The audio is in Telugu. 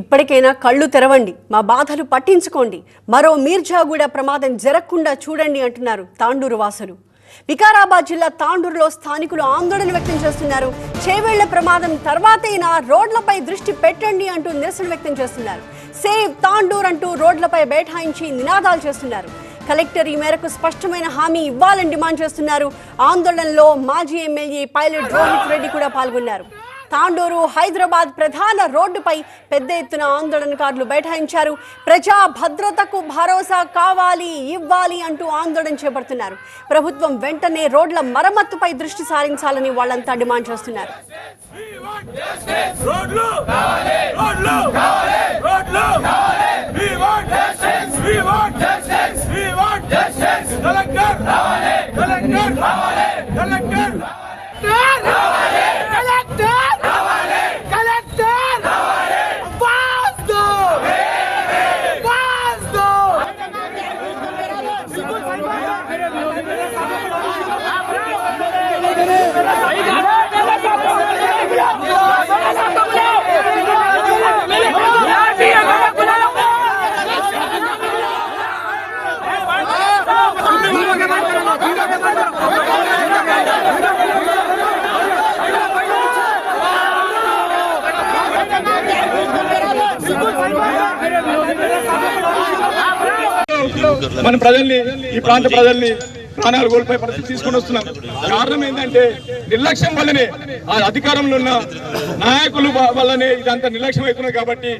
ఇప్పటికైనా కళ్ళు తెరవండి మా బాధలు పట్టించుకోండి మరో మీర్జాగూడ ప్రమాదం జరగకుండా చూడండి అంటున్నారు తాండూరు వాసులు. వికారాబాద్ జిల్లా తాండూరులో స్థానికులు ఆందోళన వ్యక్తం చేస్తున్నారు. చేవేళ్ళ ప్రమాదం తర్వాతైనా రోడ్లపై దృష్టి పెట్టండి అంటూ నిరసన వ్యక్తం చేస్తున్నారు. సేవ్ తాండూర్ అంటూ రోడ్లపై బైఠాయించి నినాదాలు చేస్తున్నారు. కలెక్టర్ ఈ మేరకు స్పష్టమైన హామీ ఇవ్వాలని డిమాండ్ చేస్తున్నారు. ఆందోళనలో మాజీ ఎమ్మెల్యే పైలట్ రోహిత్ రెడ్డి కూడా పాల్గొన్నారు. తాండూరు హైదరాబాద్ ప్రధాన రోడ్డుపై పెద్ద ఎత్తున ఆందోళనకారులు బైఠాయించారు. ప్రజా భద్రతకు భరోసా కావాలి ఇవ్వాలి అంటూ ఆందోళన చేపడుతున్నారు. ప్రభుత్వం వెంటనే రోడ్ల మరమ్మతుపై దృష్టి సారించాలని వాళ్ళంతా డిమాండ్ చేస్తున్నారు. రోడ్లు కావాలి రోడ్లు కావాలి రోడ్లు కావాలి we want justice we want justice we want justice collector కావాలి కలెక్టర్ కావాలి కలెక్టర్ కావాలి కలెక్టర్ కావాలి కలెక్టర్ కావాలి వాస్తు వాస్తు మన ప్రజల్ని ఈ ప్రాంత ప్రజల్ని ప్రాణాలు కోల్పోయే పరిస్థితి తీసుకొని వస్తున్నాం. కారణం ఏంటంటే నిర్లక్ష్యం వల్లనే ఆ అధికారంలో ఉన్న నాయకులు వల్లనే ఇదంతా నిర్లక్ష్యం అవుతున్నది కాబట్టి